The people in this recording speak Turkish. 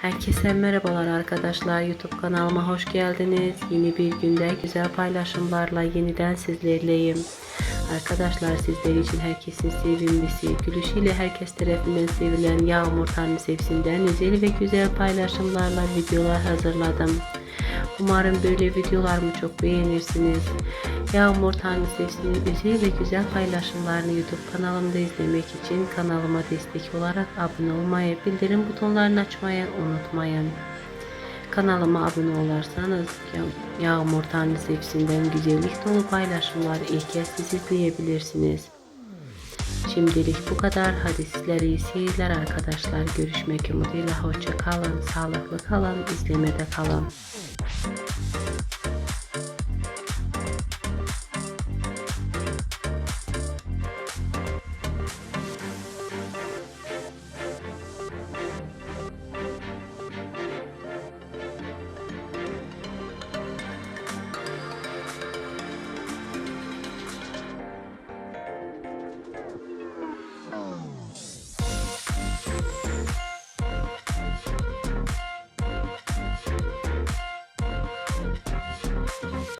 Herkese merhabalar arkadaşlar. YouTube kanalıma hoş geldiniz. Yeni bir günde güzel paylaşımlarla yeniden sizlerleyim. Arkadaşlar sizler için herkesin sevimlisi, gülüşüyle herkes tarafından sevilen Yağmur Tanrısevsi'nden özel ve güzel paylaşımlarla videolar hazırladım. Umarım böyle videolarımı çok beğenirsiniz. Yağmur Tanrısevsi'nin özel ve güzel paylaşımlarını YouTube kanalımda izlemek için kanalıma destek olarak abone olmayı, bildirim butonlarını açmayı unutmayın. Kanalıma abone olursanız Ya- Yağmur Tanrısevsi'nden güzellik dolu paylaşımlar ilk kez siz izleyebilirsiniz. Şimdilik bu kadar. Hadi sizlere iyi seyirler arkadaşlar. Görüşmek umuduyla. Hoşça kalın. Sağlıklı kalın. izlemede kalın.